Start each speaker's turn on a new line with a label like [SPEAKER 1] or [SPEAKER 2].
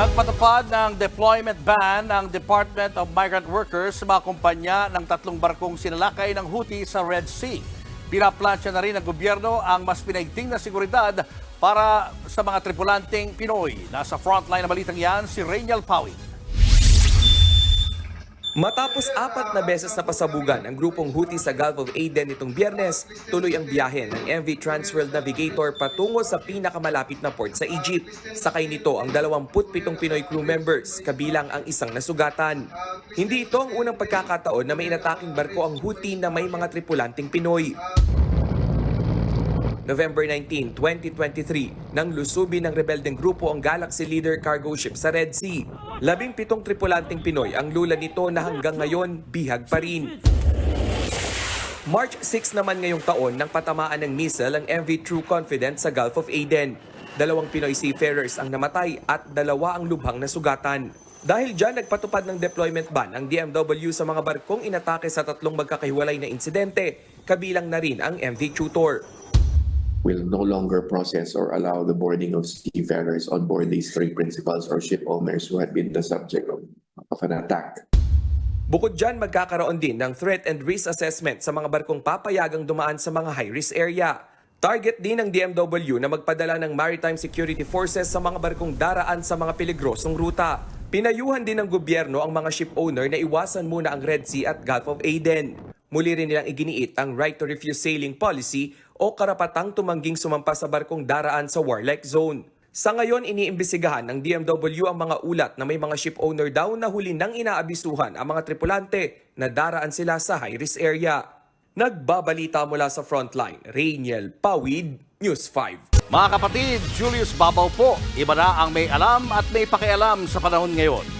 [SPEAKER 1] Nagpatupad ng deployment ban ng Department of Migrant Workers sa mga kumpanya ng tatlong barkong sinalakay ng Houthi sa Red Sea. Pinaplansya na rin ng gobyerno ang mas pinaigting na seguridad para sa mga tripulanteng Pinoy. Nasa frontline na balitang yan si Rainiel Pawi.
[SPEAKER 2] Matapos apat na beses na pasabugan ang grupong Houthi sa Gulf of Aden nitong biyernes, tuloy ang biyahe ng MV Transworld Navigator patungo sa pinakamalapit na port sa Egypt. Sakay nito ang 27 Pinoy crew members, kabilang ang isang nasugatan. Hindi ito ang unang pagkakataon na may inataking barko ang Houthi na may mga tripulanting Pinoy. November 19, 2023, nang lusubi ng rebeldeng grupo ang Galaxy Leader cargo ship sa Red Sea. Labing pitong tripulanting Pinoy ang lula nito na hanggang ngayon bihag pa rin. March 6 naman ngayong taon nang patamaan ng missile ang MV True Confident sa Gulf of Aden. Dalawang Pinoy seafarers ang namatay at dalawa ang lubhang nasugatan. Dahil dyan, nagpatupad ng deployment ban ang DMW sa mga barkong inatake sa tatlong magkakahiwalay na insidente, kabilang na rin ang MV Tutor.
[SPEAKER 3] Will no longer process or allow the boarding of seafarers on board these three principals or ship owners who had been the subject of, of an attack.
[SPEAKER 2] Bukod dyan, magkakaroon din ng threat and risk assessment sa mga barkong papayagang dumaan sa mga high-risk area. Target din ng DMW na magpadala ng Maritime Security Forces sa mga barkong daraan sa mga peligrosong ruta. Pinayuhan din ng gobyerno ang mga ship owner na iwasan muna ang Red Sea at Gulf of Aden. Muli rin nilang iginiit ang right to refuse sailing policy o karapatang tumangging sumampa sa barkong daraan sa warlike zone. Sa ngayon, iniimbestigahan ng DMW ang mga ulat na may mga ship owner daw na huli nang inaabisuhan ang mga tripulante na daraan sila sa high-risk area. Nagbabalita mula sa frontline, Rainiel Pawid, News 5.
[SPEAKER 1] Mga kapatid, Julius Babaw po. Iba na ang may alam at may pakialam sa panahon ngayon.